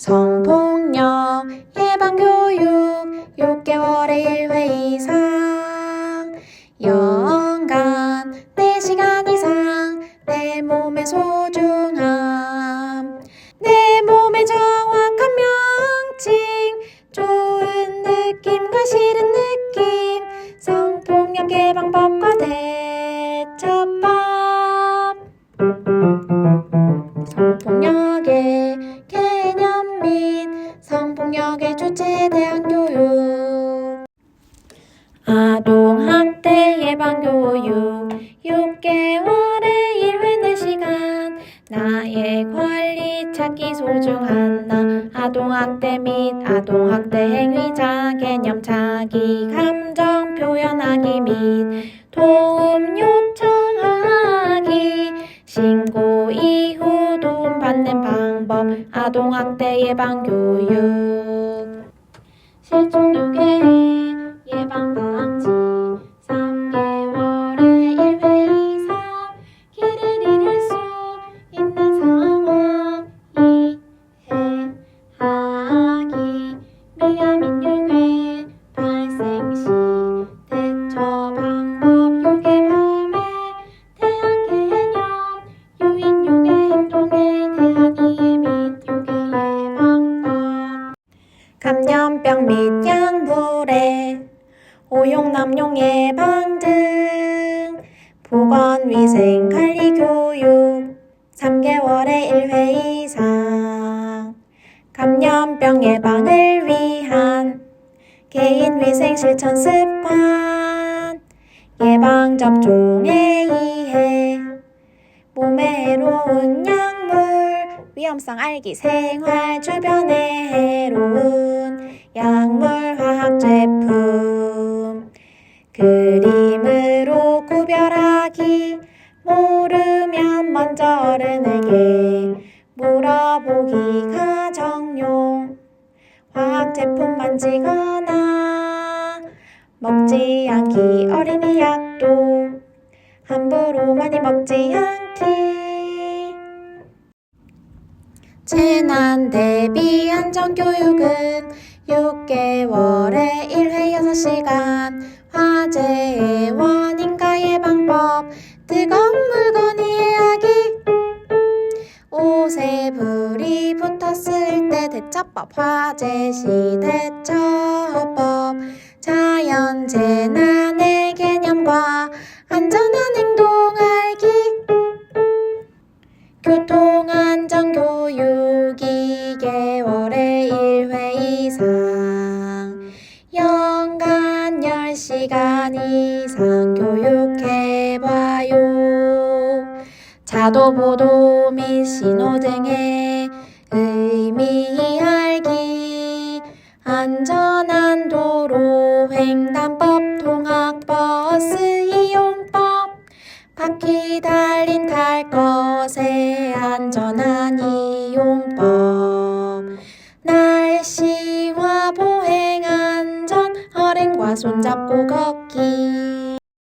성폭력 예방교육 6개월에 1회 이상. 연 아동 학대 예방 교육 6개월에 1회 4시간. 나의 권리 찾기 소중한 나 아동 학대 및 아동 학대 행위자 개념 차기 감정 표현하기 및 도움 요청하기. 신고 이후 도움 받는 방법 아동 학대 예방 교육. 실종육의 감염병 및 약물의 오용 남용 예방 등 보건위생 관리 교육 3개월에 1회 이상 감염병 예방을 위한 개인 위생 실천 습관 예방 접종의 이해 몸에 해로운 약물 위험성 알기 생활 주변에 해로운 약물 화학 제품. 그림으로 구별하기 모르면 먼저 어른에게 물어보기가 정용. 화학 제품 만지거나 먹지 않기 어린이 약도 함부로 많이 먹지 않기 재난 대비 안전 교육은 6개월에 1회 6시간. 화재의 원인과 예방법 뜨거운 물건 이해하기. 옷에 불이 붙었을 때 대처법 화재 시 대처법. 자연 재난의 개념과 교통안전교육 2개월에 1회 이상 연간 10시간 이상 교육해봐요. 자도보도 및 신호등의 의미 알기 안전한 도로 횡단법 바퀴 달린 탈 것의 안전한 이용법. 날씨와 보행 안전 어른과 손잡고 걷기